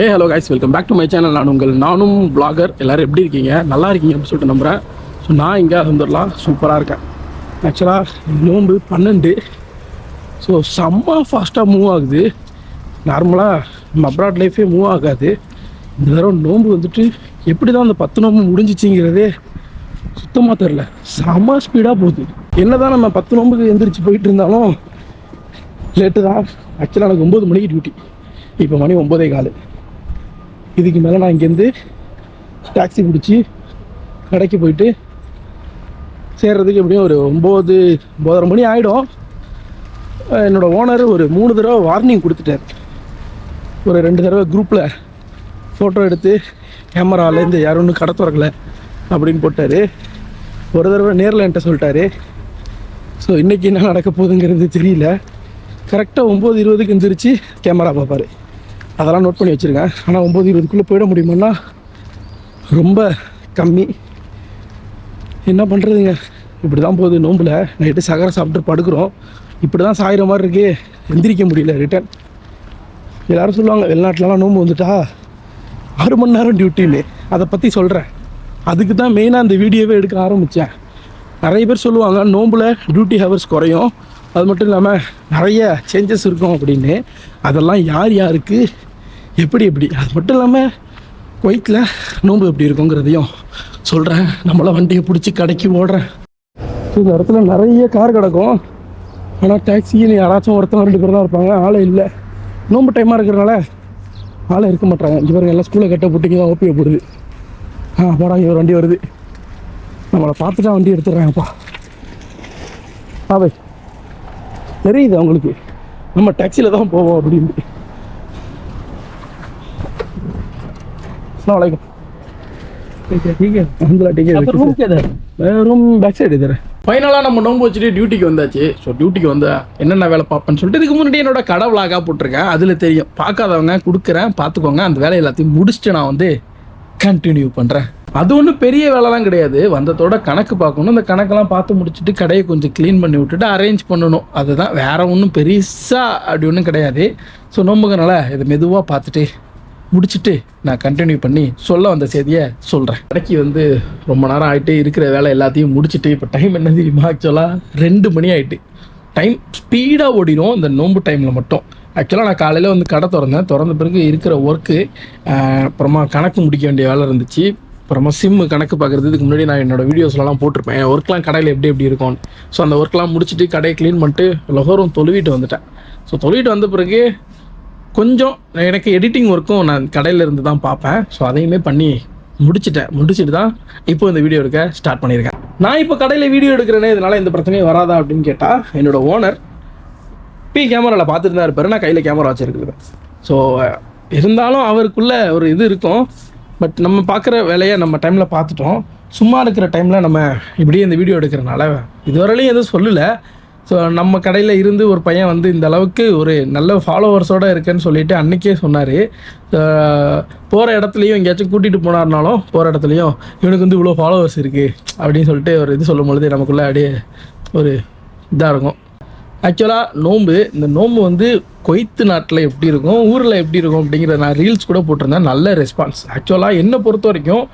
A hello guys welcome back to my channel நான் உங்கள் நானும் பிளாகர் எல்லோரும் எப்படி இருக்கீங்க? நல்லா இருக்கீங்க அப்படின்னு சொல்லிட்டு நம்புகிறேன் ஸோ நான் இங்கே வந்துடலாம் சூப்பராக இருக்கேன். ஆக்சுவலாக நோன்பு பன்னெண்டு. ஸோ செம்ம ஃபாஸ்ட்டாக மூவ் ஆகுது. நார்மலாக நம்ம அப்ராட் லைஃபே மூவ் ஆகாது. இந்த தடவை நோன்பு வந்துட்டு எப்படி தான் அந்த பத்து நோம்பு முடிஞ்சிச்சிங்கிறதே சுத்தமாக தெரில செம்ம ஸ்பீடாக போகுது. என்னதான் நம்ம பத்து நோம்புக்கு எந்திரிச்சு போயிட்டு இருந்தாலும் லேட்டு தான். ஆக்சுவலாக எனக்கு ஒம்பது மணிக்கு டியூட்டி இப்போ மணி ஒம்பதே காலு. இதுக்கு மேலே நான் இங்கேருந்து டாக்ஸி பிடிச்சி கடைக்கு போயிட்டு சேர்றதுக்கு எப்படியும் ஒரு ஒம்பது ஒம்பதரை மணி ஆகிடும் என்னோடய ஓனர் ஒரு மூணு தடவை வார்னிங் கொடுத்துட்டார். ஒரு ரெண்டு தடவை குரூப்பில் ஃபோட்டோ எடுத்து கேமராலேருந்து யாரும் ஒன்றும் கடை திறக்கல அப்படின்னு போட்டார். ஒரு தடவை நேரில் என்கிட்ட சொல்லிட்டாரு. ஸோ இன்றைக்கி என்ன நடக்க போகுதுங்கிறது தெரியல. கரெக்டாக ஒம்பது இருபதுக்கு எந்திரிச்சு கேமரா பார்ப்பாரு. அதெல்லாம் நோட் பண்ணி வச்சுருக்கேன் ஆனால் ஒம்பது இருபதுக்குள்ளே போயிட முடியுமான்னா ரொம்ப கம்மி. என்ன பண்ணுறதுங்க இப்படி தான் போகுது நோம்பில். நைட்டு சகரம் சாப்பிட்டு படுக்கிறோம். இப்படி தான் சாயிற மாதிரி இருக்கு. எந்திரிக்க முடியல ரிட்டன் எல்லோரும் சொல்லுவாங்க வெளிநாட்டிலலாம் நோம்பு வந்துட்டா ஆறு மணி நேரம் டியூட்டின்னு அதை பற்றி சொல்கிறேன் அதுக்கு தான் மெயினாக இந்த வீடியோவே எடுக்க ஆரம்பித்தேன் நிறைய பேர் சொல்லுவாங்க நோம்பில் டியூட்டி ஹவர்ஸ் குறையும். அது மட்டும் இல்லாமல் நிறைய சேஞ்சஸ் இருக்கும் அப்படின்னு. அதெல்லாம் யார் யாருக்கு எப்படி எப்படி? அது மட்டும் இல்லாமல் குவைத்தில் நோன்பு எப்படி இருக்குங்கிறதையும் சொல்கிறேன் நம்மளாம் வண்டியை பிடிச்சி கடைக்கு ஓடுறேன். இந்த இடத்துல நிறைய கார் கிடக்கும். ஆனால் டாக்ஸின்னு யாராச்சும் ஒருத்தன் ரெண்டு பேர் தான் இருப்பாங்க. ஆளே இல்லை. நோம்பு டைமாக இருக்கிறனால ஆளே இருக்க மாட்டாங்க இவருங்க எல்லாம் ஸ்கூலை கட்ட போட்டிங்க தான் ஓபியை போடுது. ஆ போடா ஒரு வண்டி வருது. நம்மளை பார்த்துட்டா வண்டி எடுத்துடுறாங்கப்பா. ஆ தெரியுது அவங்களுக்கு நம்ம டாக்ஸியில் தான் போவோம் அப்படின்னு. আসসালামু আলাইকুম ரூம் பேக் சைடு ஃபைனலாக நம்ம நோம்பு வச்சுட்டு டியூட்டிக்கு வந்தாச்சு ஸோ டியூட்டிக்கு வந்தா என்னென்ன வேலை பார்ப்பேன்னு சொல்லிட்டு இதுக்கு முன்னாடி என்னோட கடவுளாக போட்டிருக்கேன். அதில் தெரியும். பார்க்காதவங்க கொடுக்குறேன் பார்த்துக்கோங்க. அந்த வேலை எல்லாத்தையும் முடிச்சுட்டு நான் வந்து கண்டினியூ பண்ணுறேன் அது ஒன்றும் பெரிய வேலைலாம் கிடையாது. வந்ததோட கணக்கு பார்க்கணும். அந்த கணக்கெல்லாம் பார்த்து முடிச்சுட்டு கடையை கொஞ்சம் க்ளீன் பண்ணி விட்டுட்டு அரேஞ்ச் பண்ணணும். அதுதான். வேற ஒன்றும் பெருசாக அப்படி ஒன்றும் கிடையாது. ஸோ நோம்புங்கனால இதை மெதுவாக பார்த்துட்டு முடிச்சுட்டு நான் கண்டினியூ பண்ணி சொல்ல வந்த செய்தியை சொல்கிறேன் கடைக்கு வந்து ரொம்ப நேரம் ஆகிட்டு இருக்கிற வேலை எல்லாத்தையும் முடிச்சுட்டு இப்போ டைம் என்ன தெரியுமா ஆக்சுவலாக ரெண்டு மணி ஆகிட்டு டைம் ஸ்பீடாக ஓடிடும் இந்த நோம்பு டைமில் மட்டும். ஆக்சுவலாக நான் காலையில் வந்து கடை திறந்தேன். திறந்த பிறகு இருக்கிற ஒர்க்கு அப்புறமா கணக்கு முடிக்க வேண்டிய வேலை இருந்துச்சு. அப்புறமா சிம்மு கணக்கு பார்க்குறது இதுக்கு முன்னாடி நான் என்னோட வீடியோஸ்லாம் போட்டிருப்பேன். என் ஒர்க்லாம் கடையில் எப்படி எப்படி இருக்கும். ஸோ அந்த ஒர்க்லாம் முடிச்சுட்டு கடையை க்ளீன் பண்ணிட்டு லொகரும் தொழுவிட்டு வந்துட்டேன். ஸோ தொழுவிட்டு வந்த பிறகு கொஞ்சம் எனக்கு எடிட்டிங் ஒர்க்கும் நான் கடையில் இருந்து தான் பார்ப்பேன். ஸோ அதையுமே பண்ணி முடிச்சிட்டேன். முடிச்சுட்டு தான் இப்போ இந்த வீடியோ எடுக்க ஸ்டார்ட் பண்ணியிருக்கேன். நான் இப்போ கடையில் வீடியோ எடுக்கிறேனே இதனால் எந்த பிரச்சனையும் வராதா அப்படின்னு கேட்டால் என்னோட ஓனர் பி கேமராவில் பார்த்துட்டு தான் இருப்பார். நான் கையில் கேமரா வச்சுருக்குது ஸோ இருந்தாலும் அவருக்குள்ளே ஒரு இது இருக்கும். பட் நம்ம பார்க்குற வேலையை நம்ம டைமில் பார்த்துட்டோம். சும்மா இருக்கிற டைமில் நம்ம இப்படியே இந்த வீடியோ எடுக்கிறனால இதுவரையிலையும் எதுவும் சொல்லலை. ஸோ நம்ம கடையில் இருந்து ஒரு பையன் வந்து இந்த அளவுக்கு ஒரு நல்ல ஃபாலோவர்ஸோடு இருக்கேன்னு சொல்லிட்டு அன்றைக்கே சொன்னார். போகிற இடத்துலையும் எங்கேயாச்சும் கூட்டிகிட்டு போனார்னாலும் போகிற இடத்துலையும் இவனுக்கு வந்து இவ்வளோ ஃபாலோவர்ஸ் இருக்குது அப்படின்னு சொல்லிட்டு ஒரு இது சொல்லும் பொழுது நமக்குள்ளே அப்படியே ஒரு இதாக இருக்கும். ஆக்சுவலாக நோம்பு இந்த நோம்பு வந்து கொய்த்து நாட்டில் எப்படி இருக்கும் ஊரில் எப்படி இருக்கும் அப்படிங்கிற நான் ரீல்ஸ் கூட போட்டிருந்தேன். நல்ல ரெஸ்பான்ஸ் ஆக்சுவலாக என்னை பொறுத்த வரைக்கும்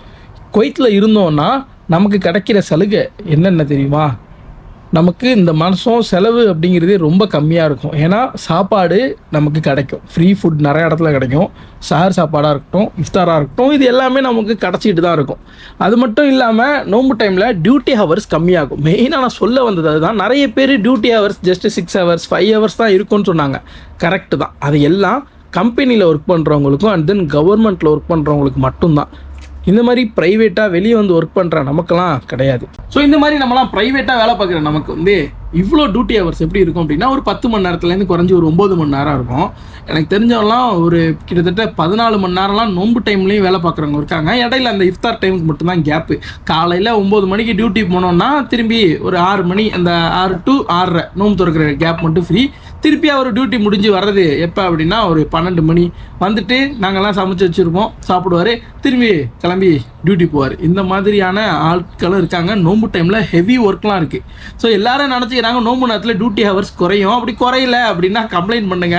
கொய்த்தில் இருந்தோன்னா நமக்கு கிடைக்கிற சலுகை என்னென்ன தெரியுமா? நமக்கு இந்த மாதம் செலவு அப்படிங்கிறதே ரொம்ப கம்மியாக இருக்கும். ஏன்னா சாப்பாடு நமக்கு கிடைக்கும். ஃப்ரீ ஃபுட் நிறைய இடத்துல கிடைக்கும். சார் சாப்பாடாக இருக்கட்டும் இஃப்தாராக இருக்கட்டும் இது எல்லாமே நமக்கு கிடச்சிக்கிட்டு தான் இருக்கும். அது மட்டும் இல்லாமல் நோம்பு டைமில் டியூட்டி ஹவர்ஸ் கம்மியாகும். மெயினாக நான் சொல்ல வந்தது அதுதான். நிறைய பேர் duty hours just six hours five hours தான் இருக்கும்னு சொன்னாங்க. கரெக்டு தான். அது எல்லாம் கம்பெனியில் ஒர்க் பண்ணுறவங்களுக்கும் அண்ட் தென் கவர்மெண்ட்டில் ஒர்க் பண்ணுறவங்களுக்கு மட்டும்தான். இந்த மாதிரி ப்ரைவேட்டாக வெளியே வந்து ஒர்க் பண்ணுற நமக்கெல்லாம் கிடையாது. ஸோ இந்த மாதிரி நம்மலாம் ப்ரைவேட்டாக வேலை பார்க்குற நமக்கு வந்து இவ்வளோ டியூட்டி ஹவர்ஸ் எப்படி இருக்கும் அப்படின்னா ஒரு பத்து மணி நேரத்துலேருந்து குறைஞ்சி ஒரு ஒம்பது மணி நேரம் இருக்கும். எனக்கு தெரிஞ்சவெல்லாம் ஒரு கிட்டத்தட்ட பதினாலு மணி நேரம்லாம் நோன்பு டைம்லேயும் வேலை பார்க்குறவங்க இருக்காங்க. இடையில அந்த இஃப்தார் டைமுக்கு மட்டும்தான் கேப்பு காலையில் ஒம்பது மணிக்கு டியூட்டி போனோம்னா திரும்பி ஒரு ஆறு மணி அந்த ஆறு டு ஆறரை நோன்பு திறக்கிற கேப் மட்டும் ஃப்ரீ திருப்பி அவர் டியூட்டி முடிஞ்சு வர்றது எப்போ அப்படின்னா ஒரு பன்னெண்டு மணி. வந்துட்டு நாங்கள்லாம் சமைச்சு வச்சுருப்போம் சாப்பிடுவார். திரும்பி கிளம்பி டியூட்டி போவார். இந்த மாதிரியான ஆட்களும் இருக்காங்க. நோம்பு டைமில் ஹெவி ஒர்க்லாம் இருக்குது ஸோ எல்லாரும் நினச்சிக்கிறாங்க நோம்பு நேரத்தில் டியூட்டி ஹவர்ஸ் குறையும். அப்படி குறையல அப்படின்னா கம்ப்ளைண்ட் பண்ணுங்க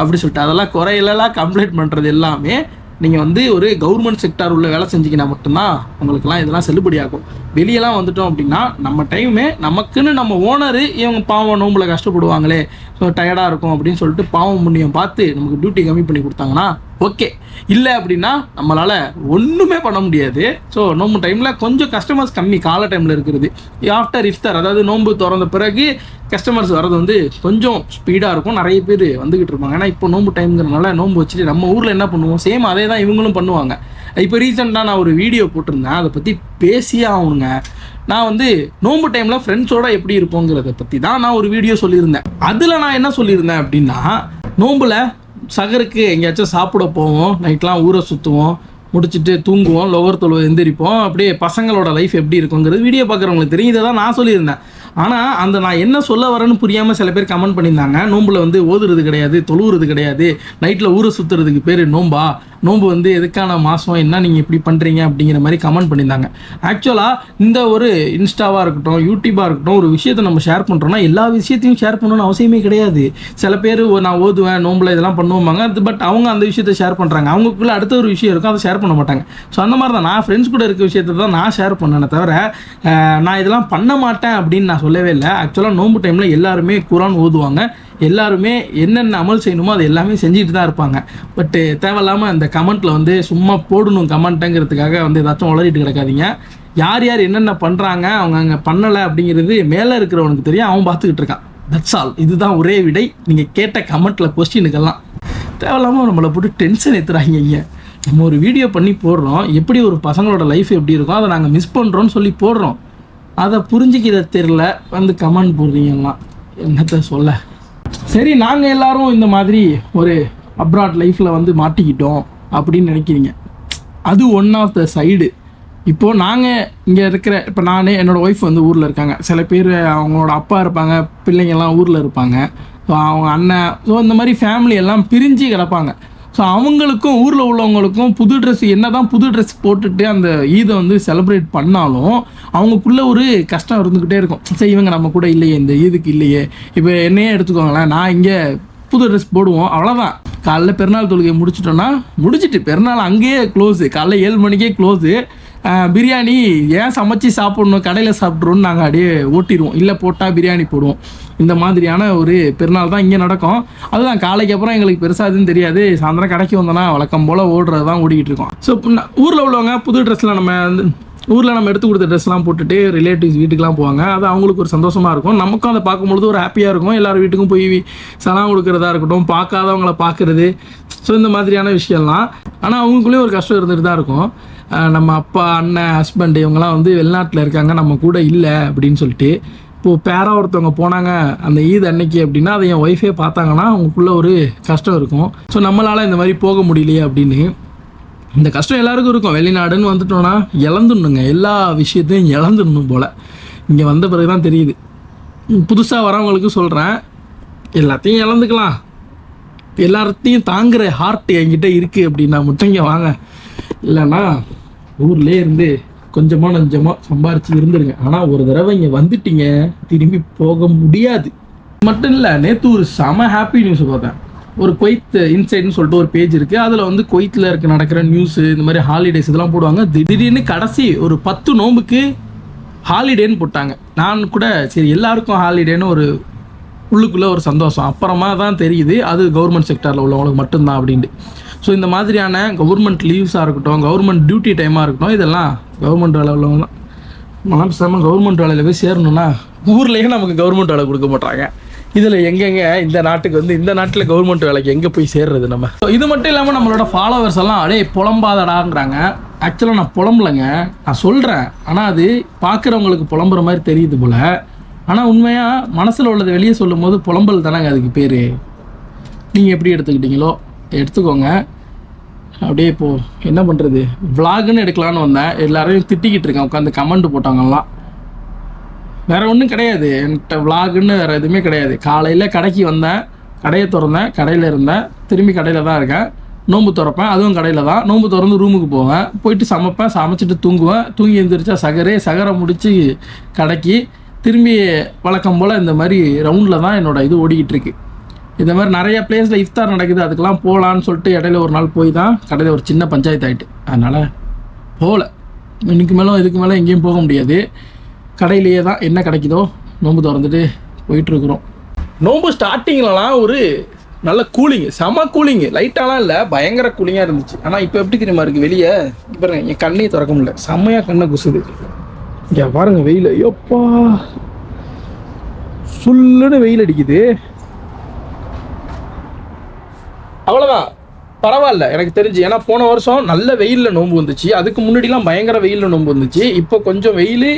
அப்படி சொல்லிட்டு. அதெல்லாம் குறையலாம் கம்ப்ளைண்ட் பண்ணுறது எல்லாமே நீங்கள் வந்து ஒரு கவர்மெண்ட் செக்டார் உள்ள வேலை செஞ்சீங்கன்னா மட்டும்தான் உங்களுக்குலாம் இதெல்லாம் செல்லுபடியாகும். வெளியெல்லாம் வந்துட்டோம் அப்படின்னா நம்ம டைமே நமக்குன்னு நம்ம ஓனரு இவங்க பாவம் நோம்பில் கஷ்டப்படுவாங்களே ஸோ டயர்டாக இருக்கும் அப்படின்னு சொல்லிட்டு பாவம் புண்ணியம் பார்த்து நமக்கு டியூட்டி கம்மி பண்ணி கொடுத்தாங்கன்னா ஓகே இல்லை அப்படின்னா நம்மளால் ஒன்றுமே பண்ண முடியாது. ஸோ நோம்பு டைமில் கொஞ்சம் கஸ்டமர்ஸ் கம்மி கால டைமில் இருக்கிறது. ஆஃப்டர் இஃப்தார் அதாவது நோம்பு திறந்த பிறகு கஸ்டமர்ஸ் வர்றது வந்து கொஞ்சம் ஸ்பீடாக இருக்கும். நிறைய பேர் வந்துக்கிட்டு இருப்பாங்க. ஏன்னா இப்போ நோம்பு டைம்ங்கிறனால நோன்பு வச்சுட்டு நம்ம ஊரில் என்ன பண்ணுவோம்? சேம் அதே தான் இவங்களும் பண்ணுவாங்க. இப்போ ரீசெண்டாக நான் ஒரு வீடியோ போட்டிருந்தேன். அதை பற்றி பேசியே ஆகணுங்க. நான் வந்து நோம்பு டைமில் ஃப்ரெண்ட்ஸோட எப்படி இருப்போங்கிறத பற்றி தான் நான் ஒரு வீடியோ சொல்லியிருந்தேன். அதில் நான் என்ன சொல்லியிருந்தேன் அப்படின்னா நோம்பில் சகருக்கு எங்கேயாச்சும் சாப்பிட போவோம் நைட்லாம் ஊரை சுற்றுவோம் முடிச்சுட்டு தூங்குவோம் லோவர் தொழுவை எந்திரிப்போம் அப்படியே பசங்களோட லைஃப் எப்படி இருக்குங்கிறது வீடியோ பார்க்குறவங்களுக்கு தெரியும். இதை தான் நான் சொல்லியிருந்தேன். ஆனால் அந்த நான் என்ன சொல்ல வரேன்னு புரியாமல் சில பேர் கமெண்ட் பண்ணியிருந்தாங்க. நோம்பில் வந்து ஓதுறது கிடையாது தொழுவுறது கிடையாது நைட்டில் ஊரை சுற்றுறதுக்கு பேர் நோம்பா நோன்பு வந்து எதுக்கான மாதம் என்ன நீங்கள் இப்படி பண்ணுறீங்க அப்படிங்கிற மாதிரி கமெண்ட் பண்ணியிருந்தாங்க. ஆக்சுவலாக இந்த ஒரு இன்ஸ்டாவாக இருக்கட்டும் யூடியூபாக இருக்கட்டும் ஒரு விஷயத்தை நம்ம ஷேர் பண்ணுறோம்னா எல்லா விஷயத்தையும் ஷேர் பண்ணணும்னு அவசியமே கிடையாது. சில பேர் நான் ஓதுவேன் நோம்பில் இதெல்லாம் பண்ணுவாங்க அது பட் அவங்க அந்த விஷயத்த ஷேர் பண்ணுறாங்க அவங்களுக்குள்ள அடுத்த ஒரு விஷயம் இருக்கும் அதை ஷேர் பண்ண மாட்டாங்க. ஸோ அந்த மாதிரி தான். நான் ஃப்ரெண்ட்ஸ் கூட இருக்க விஷயத்தை தான் நான் ஷேர் பண்ணேனே தவிர நான் இதெல்லாம் பண்ண மாட்டேன் அப்படின்னு நான் சொல்லவே இல்லை. ஆக்சுவலாக நோன்பு டைமில் எல்லாருமே குரான் ஓதுவாங்க. எல்லாருமே என்னென்ன அமல் செய்யணுமோ அது எல்லாமே செஞ்சுட்டு தான் இருப்பாங்க. பட்டு eh, தேவையில்லாமல் அந்த கமெண்ட்டில் வந்து சும்மா போடணும் கமெண்ட்டுங்கிறதுக்காக வந்து ஏதாச்சும் உளறிட்டு கிடக்காதீங்க. யார் யார் என்னென்ன பண்ணுறாங்க அவங்க அங்கே பண்ணலை அப்படிங்கிறது மேலே இருக்கிறவனுக்கு தெரியும் அவன் பார்த்துக்கிட்டு இருக்கான். தட்ஸ் ஆல் இதுதான் ஒரே விடை. நீங்கள் கேட்ட கமெண்ட்டில் கொஸ்டினுக்கெல்லாம். தேவையில்லாமல் நம்மளை போட்டு டென்ஷன் ஏற்றுறாங்க இங்கே நம்ம ஒரு வீடியோ பண்ணி போடுறோம். எப்படி ஒரு பசங்களோட லைஃப் எப்படி இருக்கும் அதை நாங்கள் மிஸ் பண்ணுறோன்னு சொல்லி போடுறோம். அதை புரிஞ்சிக்கிற தெரில வந்து கமெண்ட் போடுறீங்கலாம் என்னத்த சொல்ல? சரி நாங்கள் எல்லாரும் இந்த மாதிரி ஒரு அப்ராட் லைஃப்பில் வந்து மாட்டிக்கிட்டோம் அப்படின்னு நினைக்கிறீங்க. அது ஒன் ஆஃப் த சைடு இப்போது நாங்கள் இங்கே இருக்கிற இப்போ நான் என்னோடய ஒய்ஃப் வந்து ஊரில் இருக்காங்க. சில பேர் அவங்களோட அப்பா இருப்பாங்க பிள்ளைங்கள்லாம் ஊரில் இருப்பாங்க. ஸோ அவங்க அண்ணன் ஸோ இந்த மாதிரி ஃபேமிலி எல்லாம் பிரிஞ்சு கிடப்பாங்க. ஸோ அவங்களுக்கும் ஊரில் உள்ளவங்களுக்கும் புது ட்ரெஸ் என்ன தான் புது ட்ரெஸ் போட்டுட்டு அந்த ஈதை வந்து செலிப்ரேட் பண்ணாலும் அவங்களுக்குள்ள ஒரு கஷ்டம் இருந்துக்கிட்டே இருக்கும். சரி இவங்க நம்ம கூட இல்லையே இந்த ஈதுக்கு இல்லையே. இப்போ என்னையே எடுத்துக்கோங்களேன் நான் இங்கே புது ட்ரெஸ் போடுவோம் அவ்வளோதான் காலைல பெருநாள் தொழுகையை முடிச்சிட்டோன்னா முடிச்சிட்டு பெருநாள் அங்கேயே க்ளோஸு காலைல ஏழு மணிக்கே க்ளோஸு பிரியாணி ஏன் சமைச்சு சாப்பிடணும்? கடையில் சாப்பிட்றோன்னு நாங்கள் அப்படியே ஓட்டிடுவோம். இல்லை போட்டால் பிரியாணி போடுவோம். இந்த மாதிரியான ஒரு பெருநாள் தான் இங்கே நடக்கும். அதுதான் காலைக்கு அப்புறம் எங்களுக்கு பெருசாக எதுவும் தெரியாது. சாயந்தரம் கடைக்கு வந்தோன்னா வழக்கம் போல் ஓடுறது தான் ஓடிக்கிட்டு இருக்கோம். ஸோ ஊரில் உள்ளவங்க புது ட்ரெஸ்ஸில் நம்ம வந்து ஊரில் நம்ம எடுத்து கொடுத்த ட்ரெஸ்லாம் போட்டுட்டு ரிலேட்டிவ்ஸ் வீட்டுக்குலாம் போவாங்க. அது அவங்களுக்கு ஒரு சந்தோஷமாக இருக்கும். நமக்கும் அதை பார்க்கும்பொழுது ஒரு ஹாப்பியாக இருக்கும். எல்லார் வீட்டுக்கும் போய் சலாம் கொடுக்குறதா இருக்கட்டும் பார்க்காதவங்கள பார்க்குறது. ஸோ இந்த மாதிரியான விஷயம்லாம். ஆனால் அவங்களுக்குள்ளேயும் ஒரு கஷ்டம் இருந்துட்டு தான் இருக்கும். நம்ம அப்பா அண்ணன் ஹஸ்பண்ட் இவங்கெல்லாம் வந்து வெளிநாட்டில் இருக்காங்க நம்ம கூட இல்லை அப்படின்னு சொல்லிட்டு. இப்போது பேரா ஒருத்தவங்க போனாங்க அந்த ஈத் அன்னைக்கு அப்படின்னா அதை என் ஒய்ஃபே பார்த்தாங்கன்னா அவங்களுக்குள்ள ஒரு கஷ்டம் இருக்கும். ஸோ நம்மளால் இந்த மாதிரி போக முடியலையே அப்படின்னு இந்த கஷ்டம் எல்லாருக்கும் இருக்கும். வெளிநாடுன்னு வந்துட்டோன்னா இழந்துடணுங்க. எல்லா விஷயத்தையும் இழந்துடணும் போல். இங்கே வந்த பிறகு தான் தெரியுது. புதுசாக வரவங்களுக்கு சொல்கிறேன் எல்லாத்தையும் இழந்துக்கலாம். எல்லாத்தையும் தாங்குகிற ஹார்ட் என்கிட்ட இருக்குது அப்படின்னா மட்டும் இங்கே வாங்க. இல்லைன்னா ஊர்லேயே இருந்து கொஞ்சமாக நஞ்சமாக சம்பாரித்து இருந்துருங்க. ஆனால் ஒரு தடவை இங்கே வந்துட்டீங்க திரும்பி போக முடியாது. மட்டும் இல்லை நேற்று ஒரு செம ஹாப்பி நியூஸ் பார்த்தேன். ஒரு கொய்த் இன்சைட்னு சொல்லிட்டு ஒரு பேஜ் இருக்குது அதில் வந்து கொய்த்தில் இருக்க நடக்கிற நியூஸு இந்த மாதிரி ஹாலிடேஸ் இதெல்லாம் போடுவாங்க. திடீர்னு கடைசி ஒரு பத்து நோம்புக்கு ஹாலிடேன்னு போட்டாங்க. நான் கூட சரி எல்லாருக்கும் ஹாலிடேன்னு ஒரு உள்ளுக்குள்ளே ஒரு சந்தோஷம். அப்புறமா தான் தெரியுது அது கவர்மெண்ட் செக்டரில் உள்ளவங்களுக்கு மட்டும்தான் அப்படின்ட்டு. ஸோ இந்த மாதிரியான கவர்மெண்ட் லீவ்ஸாக இருக்கட்டும் கவர்மெண்ட் டியூட்டி டைமாக இருக்கட்டும் இதெல்லாம் கவர்மெண்ட் வேலை உள்ளவங்க தான் மனம் பேசாமல் கவர்மெண்ட் வேலையில் போய் சேரணும்னா ஊர்லேயே நமக்கு கவர்மெண்ட் வேலை கொடுக்க மாட்டாங்க. இதில் எங்கெங்க இந்த நாட்டுக்கு வந்து இந்த நாட்டில் கவர்மெண்ட் வேலைக்கு எங்கே போய் சேர்றது நம்ம? ஸோ இது மட்டும் இல்லாமல் நம்மளோட ஃபாலோவர்ஸ் எல்லாம் அடே புலம்பாதடாங்கிறாங்க. ஆக்சுவலாக நான் புலம்பலைங்க. நான் சொல்கிறேன் ஆனால் அது பார்க்குறவங்களுக்கு புலம்புற மாதிரி தெரியுது போல். ஆனால் உண்மையாக மனசில் உள்ளதை வெளியே சொல்லும் போது புலம்பல் தானேங்க அதுக்கு பேர். நீங்கள் எப்படி எடுத்துக்கிட்டீங்களோ எடுத்துக்கோங்க. அப்படியே இப்போது என்ன பண்ணுறது விலாகுன்னு எடுக்கலான்னு வந்தேன். எல்லாரையும் திட்டிக்கிட்டு இருக்கேன். உட்காந்து கமெண்ட் போட்டாங்கலாம் வேற ஒன்றும் கிடையாது. என்கிட்ட விலாகுன்னு வேற எதுவுமே கிடையாது. காலையில் கடைக்கு வந்தேன். கடையை திறந்தேன். கடையில் இருந்தேன். திரும்பி கடையில் தான் இருக்கேன். நோம்பு திறப்பேன். அதுவும் கடையில் தான். நோன்பு திறந்து ரூமுக்கு போவேன். போயிட்டு சமைப்பேன். சமைச்சிட்டு தூங்குவேன். தூங்கி எழுந்திரிச்சா சகரே சகரை முடித்து கடைக்கு திரும்பி வழக்கம் போல் இந்த மாதிரி ரவுண்டில் தான் என்னோடய இது ஓடிக்கிட்டு இருக்கு. இந்த மாதிரி நிறைய பிளேஸில் இஃப்தார் நடக்குது. அதுக்கெல்லாம் போகலான்னு சொல்லிட்டு இடையில ஒரு நாள் போய் தான் கடையில் ஒரு சின்ன பஞ்சாயத்து ஆகிட்டு அதனால் போகல இன்னைக்கு மேலும் இதுக்கு மேலே எங்கேயும் போக முடியாது. கடையிலேயே தான் என்ன கிடைக்குதோ நோன்பு திறந்துட்டு போயிட்டுருக்குறோம். நோம்பு ஸ்டார்டிங்லலாம் ஒரு நல்ல கூலிங் செம கூலிங் லைட்டாலாம் இல்லை பயங்கர கூலிங்காக இருந்துச்சு. ஆனால் இப்போ எப்படி தெரியுமா இருக்குது வெளியே? இப்ப பாருங்க என் கண்ணையும் திறக்க முடியல. செம்மையாக கண்ணை குசுது. இங்கே பாருங்க வெயில். ஐயோப்பா சுல்லுன்னு வெயில் அடிக்குது. அவ்வளோதான் பரவாயில்ல எனக்கு தெரிஞ்சு. ஏன்னா போன வருஷம் நல்ல வெயிலில் நோன்பு வந்துச்சு. அதுக்கு முன்னாடிலாம் பயங்கர வெயிலில் நோன்பு வந்துச்சு. இப்போ கொஞ்சம் வெயில்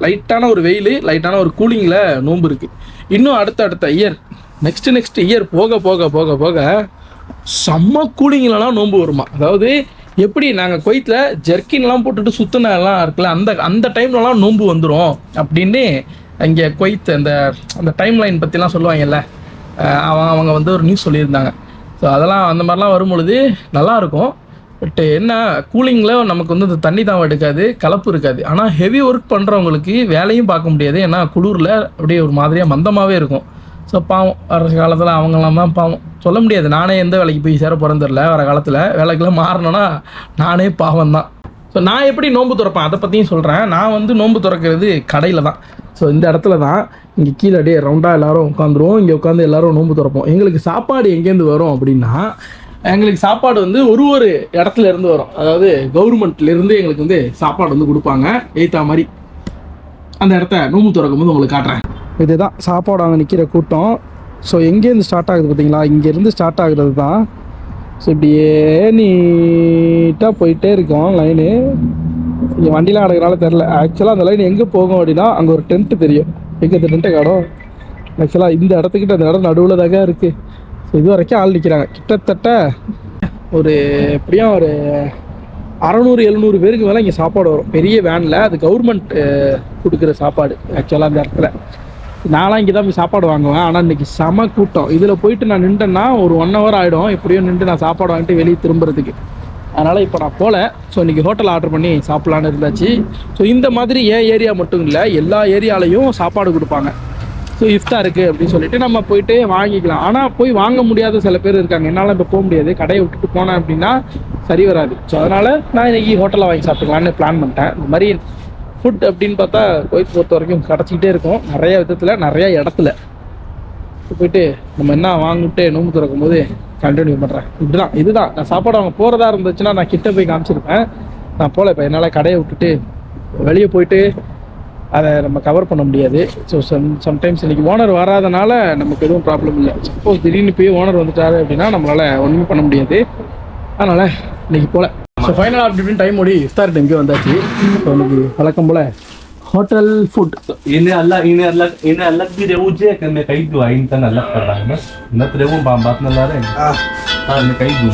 லைட்டான ஒரு வெயில் லைட்டான ஒரு கூலிங்கில் நோன்பு இருக்குது இன்னும் அடுத்த அடுத்த இயர் நெக்ஸ்ட் நெக்ஸ்ட் இயர் போக போக போக போக செம்ம கூலிங்லலாம் நோன்பு வருமா? அதாவது எப்படி நாங்கள் கொய்த்தில் ஜெர்க்கின்லாம் போட்டுட்டு சுத்தின இருக்குல்ல அந்த அந்த டைம்லலாம் நோன்பு வந்துடும் அப்படின்னு இங்கே கொய்த் அந்த அந்த டைம் லைன் பற்றிலாம் சொல்லுவாங்கல்ல அவங்க அவங்க வந்து ஒரு நியூஸ் சொல்லியிருந்தாங்க. ஸோ அதெல்லாம் அந்த மாதிரிலாம் வரும்பொழுது நல்லாயிருக்கும் பட் என்ன கூலிங்கில் நமக்கு வந்து இந்த தண்ணி தான் எடுக்காது கலப்பு இருக்காது. ஆனால் ஹெவி ஒர்க் பண்ணுறவங்களுக்கு வேலையும் பார்க்க முடியாது. ஏன்னா குளிரில் அப்படியே ஒரு மாதிரியாக மந்தமாகவே இருக்கும். ஸோ பாவம் வர காலத்தில் அவங்களாம் தான் பாவம். சொல்ல முடியாது. நானே எந்த வேலைக்கு போய் சேர போகிறேன்னு தெரில வர காலத்தில் வேலைக்கெல்லாம் மாறணும்னா நானே பாவம் தான். ஸோ நான் எப்படி நோன்பு திறப்பேன்? அதை பற்றியும் சொல்கிறேன் நான் வந்து நோன்பு திறக்கிறது கடையில் தான். ஸோ இந்த இடத்துல தான் இங்கே கீழே அப்படியே ரவுண்டாக எல்லாரும் உட்காந்துருவோம். இங்கே உட்காந்து எல்லாரும் நோன்பு திறப்போம். எங்களுக்கு சாப்பாடு எங்கேருந்து வரும் அப்படின்னா எங்களுக்கு சாப்பாடு வந்து ஒரு ஒரு இடத்துல இருந்து வரும். அதாவது கவர்மெண்ட்ல இருந்து எங்களுக்கு வந்து சாப்பாடு வந்து கொடுப்பாங்க. எய்த்தா மாதிரி. அந்த இடத்த நோம்பு திறக்கும் போது உங்களுக்கு காட்டுறேன். இதுதான் சாப்பாடு அங்கே நிற்கிற கூட்டம். ஸோ எங்கேருந்து ஸ்டார்ட் ஆகுது பார்த்தீங்களா? இங்கேருந்து ஸ்டார்ட் ஆகுறது தான். ஸோ இப்படியே நீட்டாக போயிட்டே இருக்கோம் லைனு இங்கே வண்டிலாம் கிடக்கிறனால தெரில ஆக்சுவலாக அந்த லைன் எங்கே போகும் அப்படின்னா அங்கே ஒரு டென்ட்டு தெரியும். எங்கே இந்த டென்ட்டை காடும் ஆக்சுவலாக இந்த இடத்துக்கிட்ட அந்த இடம் நடுவில் தாங்க இருக்குது ஸோ இது வரைக்கும் ஆள் நிற்கிறாங்க கிட்டத்தட்ட ஒரு எப்படியும் ஒரு அறநூறு எழுநூறு பேருக்கு மேலே இங்கே சாப்பாடு வரும். பெரிய வேனில். அது கவர்மெண்ட் கொடுக்குற சாப்பாடு ஆக்சுவலாக அந்த இடத்துல. நான்லாம் இங்கே தான் போய் சாப்பாடு வாங்குவேன். ஆனால் இன்னைக்கு செம கூட்டம். இதில் போயிட்டு நான் நின்றேன்னா ஒரு ஒன் ஹவர் ஆகிடும் எப்படியும் நின்று நான் சாப்பாடு வாங்கிட்டு வெளியே திரும்புறதுக்கு. அதனால் இப்போ நான் போகல ஸோ இன்றைக்கி ஹோட்டல் ஆர்டர் பண்ணி சாப்பிட்லான்னு இருந்தாச்சு. ஸோ இந்த மாதிரி ஏன் ஏரியா மட்டும் இல்லை எல்லா ஏரியாலையும் சாப்பாடு கொடுப்பாங்க. ஸோ இஃப்தா இருக்குது அப்படின்னு சொல்லிட்டு நம்ம போயிட்டு வாங்கிக்கலாம். ஆனால் போய் வாங்க முடியாத சில பேர் இருக்காங்க. என்னால் இப்போ போக முடியாது. கடையை விட்டுட்டு போனேன் அப்படின்னா சரி வராது. ஸோ அதனால் நான் இன்னைக்கு ஹோட்டலில் வாங்கி சாப்பிட்டுக்கலான்னு பிளான் பண்ணிட்டேன். இந்த மாதிரி ஃபுட் அப்படின்னு பார்த்தா கோயில் பொறுத்த வரைக்கும் கிடச்சிக்கிட்டே இருக்கும். நிறைய விதத்தில் நிறைய இடத்துல. போயிட்டு நம்ம என்ன வாங்கிட்டு நோம்பு திறக்கும் போது கண்டினியூ பண்ணுறேன் இப்படிதான் இதுதான். நான் சாப்பாடு அவங்க போகிறதா இருந்துச்சுன்னா நான் கிட்ட போய் காமிச்சிருப்பேன். நான் போகல இப்போ என்னால் கடையை விட்டுட்டு வெளியே போயிட்டு அதை நம்ம கவர் பண்ண முடியாது. ஸோ சம் சம்டைம்ஸ் இன்னைக்கு ஓனர் வராதனால நமக்கு எதுவும் ப்ராப்ளம் இல்லை. சப்போஸ் திடீர்னு போய் ஓனர் வந்துட்டாரு அப்படின்னா நம்மளால் ஒன்றுமே பண்ண முடியாது. அதனால் இன்னைக்கு போகல ஸோ ஃபைனல் அப்படி இப்படின்னு டைம் ஓடி இஃப்தார் டைமுக்கு வந்தாச்சு. ஸோ இன்னைக்கு வழக்கம் போல் hotel food Ini alat, ini alat, ini alat dia uji kan dia kayu dua intan alat terang mas. Nak terus bambat na lain. Ah, ah ni kayu dua.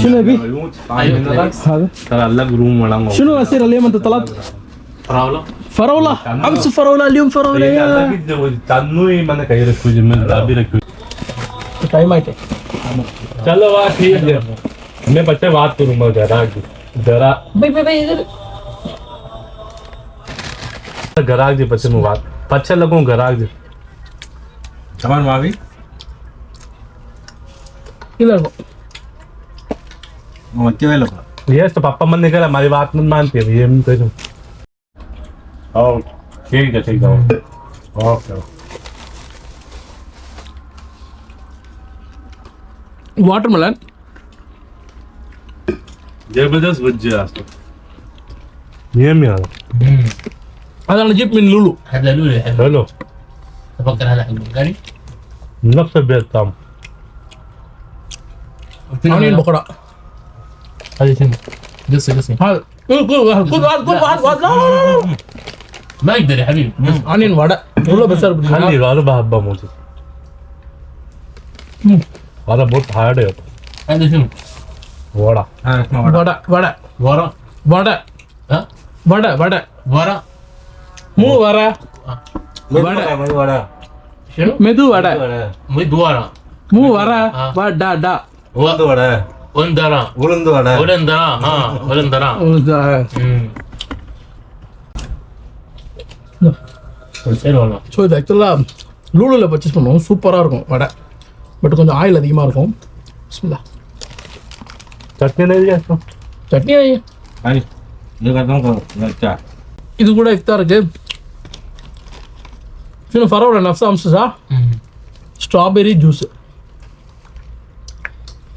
Sino bi? Ayo na அது Tara alat room walang. شنو أسير اليوم أنت طلبت؟ Prawlo. فراولة أمس فراولة اليوم فراولة Ini يا alat kita tanui mana kayu rekhu jemen dabi rekhu. Time आइटे चलो वाह ठीक है मैं बच्चे बात करूंगा जरा जरा भाई भाई भाई इधर गराग जी बच्चे में बात पच्चे लगूं गराग जी Kapan Mavi? इधर हो Mau mati wala ko. ये तो पापा मन निकल हमारी बात नहीं मानती है ये मैं करूं ओ ठीक है ठीक है ओके वाटरमेलन जबरदस्त भुजिया ये में आ هذا انا جبت من لولو هذا لولو حلو हेलो تفكر هذا حلو غالي نفس البيت اونين بقرة هذه شنو قصي قصي هذا خذ خذ خذ خذ خذ خذ خذ لا لا لا ما اقدر يا حبيبي عنين ولا والله بس خلي الاربع هبه موجود ولا بوت حاجه يا هذا شنو ولا ولا ولا ولا ولا ها ولا ولا ولا مو ولا ولا ولا شنو مدو ولا مدو ولا مو ولا ودا دا ودا ولا உளுந்தரம் உளுந்து வடை உளுந்தரம் உளுந்தரம் உளுந்தரம் சரி ஸோ இது ஆக்சுவலாக லூலில் பர்ச்சேஸ் பண்ணுவோம். சூப்பராக இருக்கும் வடை. பட் கொஞ்சம் ஆயில் அதிகமாக இருக்கும். பிஸ்மில்லா. சட்னி சட்னி இது கூட இஃப்தா இருக்கு. இன்னும் பரவாயில்ல நஃப்ஸா அம்சா ஸ்ட்ராபெரி ஜூஸ்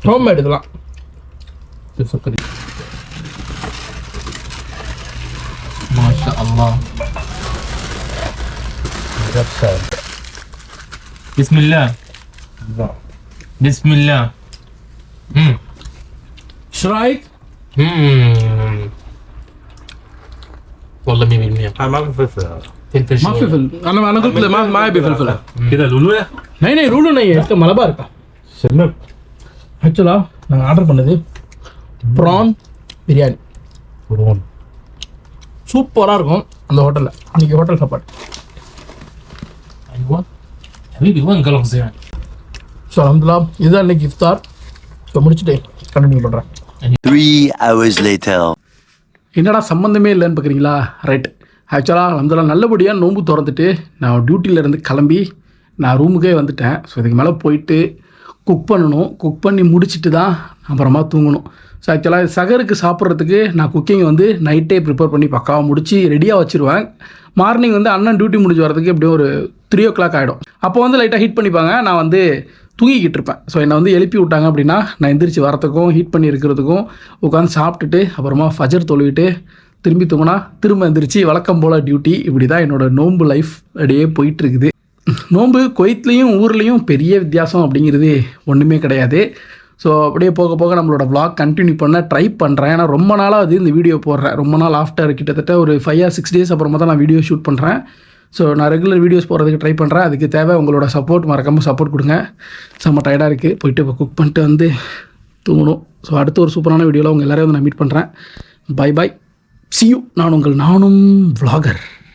ஹோம் எடுக்கலாம் சக்கரை மாஷா அல்லாஹ். الأبصار بسم الله لا. بسم الله مم. ايش رايك؟ مم. والله 100% انا ما في فلفل فلفل ما في فلفل انا انا قلت ما ما يبي فلفل كده لولو ناي ناي رولو ناي இருக்கு மலபா இருக்கா செல்லப் ஆக்சுவலா நாங்க ஆர்டர் பண்ணது ப்ரான் பிரியாணி ப்ரான் சூப்பராக இருக்கும் அந்த ஹோட்டலில் அன்றைக்கி ஹோட்டல் சாப்பாடு حبيبي وين قلق زين ஸோ அலமதுல்லா இதுதான் இன்னைக்கு இஃப்தார் ஸோ முடிச்சுட்டு கண்டினியூ பண்ணுறேன் Three hours later. என்னடா சம்மந்தமே இல்லைன்னு பார்க்குறீங்களா ரைட் ஆக்சுவலாக அலமதுல்லா நல்லபடியாக நோன்பு திறந்துட்டு நான் டியூட்டியில இருந்து கிளம்பி நான் ரூமுக்கே வந்துட்டேன் ஸோ இதுக்கு மேலே போயிட்டு குக் பண்ணணும் குக் பண்ணி முடிச்சிட்டு தான் அப்புறமா தூங்கணும் ஸோ ஆக்சுவலாக சகருக்கு சாப்பிட்றதுக்கு நான் குக்கிங் வந்து நைட்டே ப்ரிப்பேர் பண்ணி பக்காவாக முடிச்சு ரெடியாக வச்சுருவேன் மார்னிங் வந்து அண்ணன் டியூட்டி முடிஞ்சு வரதுக்கு எப்படியும் ஒரு த்ரீ ஓ கிளாக் ஆகிடும் அப்போ வந்து லைட்டாக ஹீட் பண்ணிப்பாங்க. நான் வந்து தூங்கிக்கிட்டு இருப்பேன். ஸோ என்னை வந்து எழுப்பி விட்டாங்க அப்படின்னா நான் எந்திரிச்சு வரத்துக்கும் ஹீட் பண்ணி இருக்கிறதுக்கும் உட்காந்து சாப்பிட்டுட்டு அப்புறமா ஃபஜர் தொழுவிட்டு திரும்பி தூங்கினா திரும்ப எந்திரிச்சு வழக்கம் போல் டியூட்டி இப்படி தான் என்னோட நோன்பு லைஃப் அப்படியே போயிட்டுருக்குது. நோன்பு கொய்த்லேயும் ஊர்லேயும் பெரிய வித்தியாசம் அப்படிங்கிறது ஒன்றுமே கிடையாது. ஸோ அப்படியே போக போக நம்மளோட விளாக் கண்டினியூ பண்ண ட்ரை பண்ணுறேன் ஏன்னா ரொம்ப நாளாக அது இந்த வீடியோ போடுறேன். ரொம்ப நாள் ஆஃப்டர் கிட்டத்தட்ட ஒரு ஃபைவ் ஆர் சிக்ஸ் டேஸ் அப்புறமா தான் நான் வீடியோ ஷூட் பண்ணுறேன் ஸோ நான் ரெகுலர் வீடியோஸ் போடுறதுக்கு ட்ரை பண்ணுறேன் அதுக்கு தேவை உங்களோட சப்போர்ட் மறக்காமல் சப்போர்ட் கொடுங்க. செம்ம டயர்டாக இருக்குது போயிட்டு இப்போ குக் பண்ணிட்டு வந்து தூங்கணும். ஸோ அடுத்த ஒரு சூப்பரான வீடியோவில் உங்கள் எல்லோரையும் வந்து நான் மீட் பண்ணுறேன் பை பை சியூ you. நான் உங்கள் நானும் வ்ளாகர்